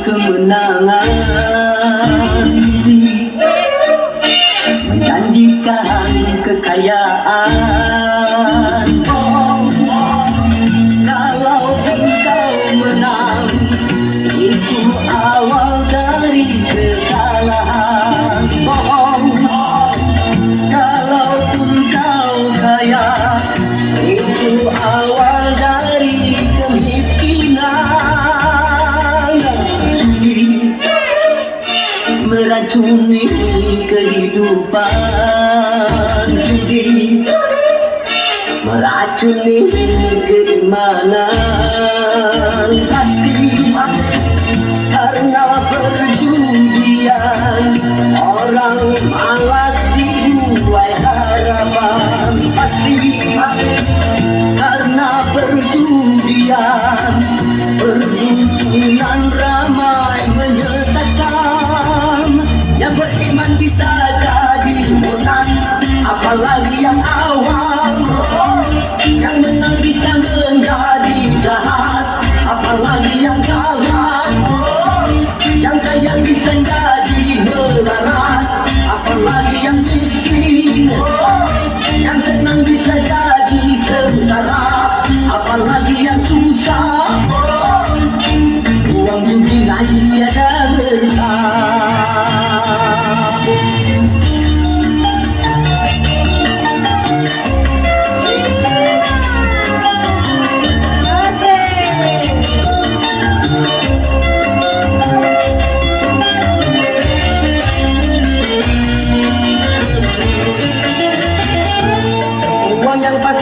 kemenangan Menjanjikan kekayaan. Kalau engkau menang Itu awal Meracuni kehidupan. Judi Meracuni keimanan. Hati Karena perjudian Orang malas Apalagi yang awam Yang menang bisa menjadi jahat. Apalagi yang kalah Yang kaya bisa jadi melarat Apalagi yang miskin Yang senang bisa jadi sengsara. Apalagi yang susah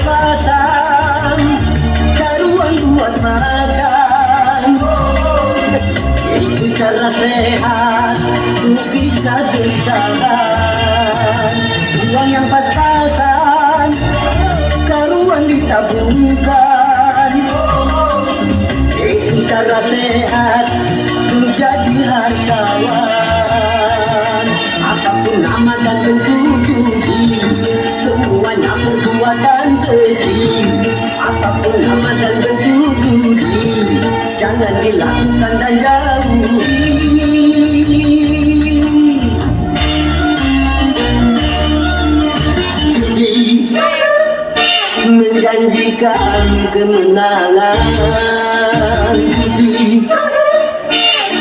Pas-pasan Karuan buat makan. Itu cara sehat Untuk bisa berjalan. Uang yang pas-pasan Karuan ditabungkan Itu cara sehat Menjanjikan kemenangan.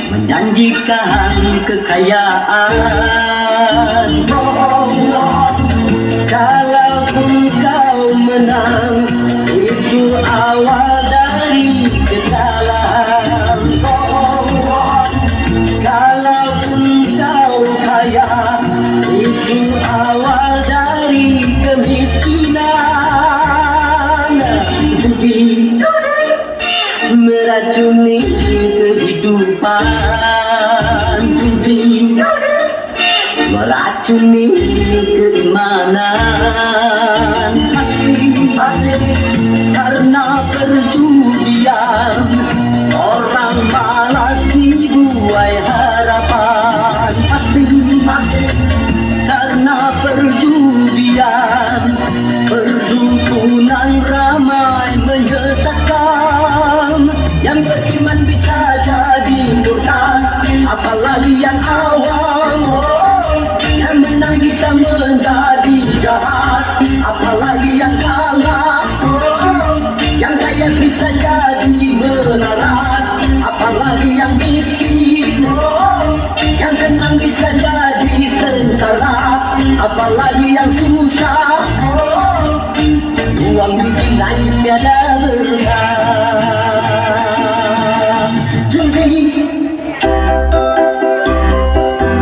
Menjanjikan kekayaan. Kalaupun kau menang kehidupan judi meracuni keimanan hati karena perjudian. Orang malas dibuai harapan hati karena perjudian. Perdukunan apalagi yang senang bisa jadi sengsara apalagi yang susah. Uang bikin nangis tiada berkah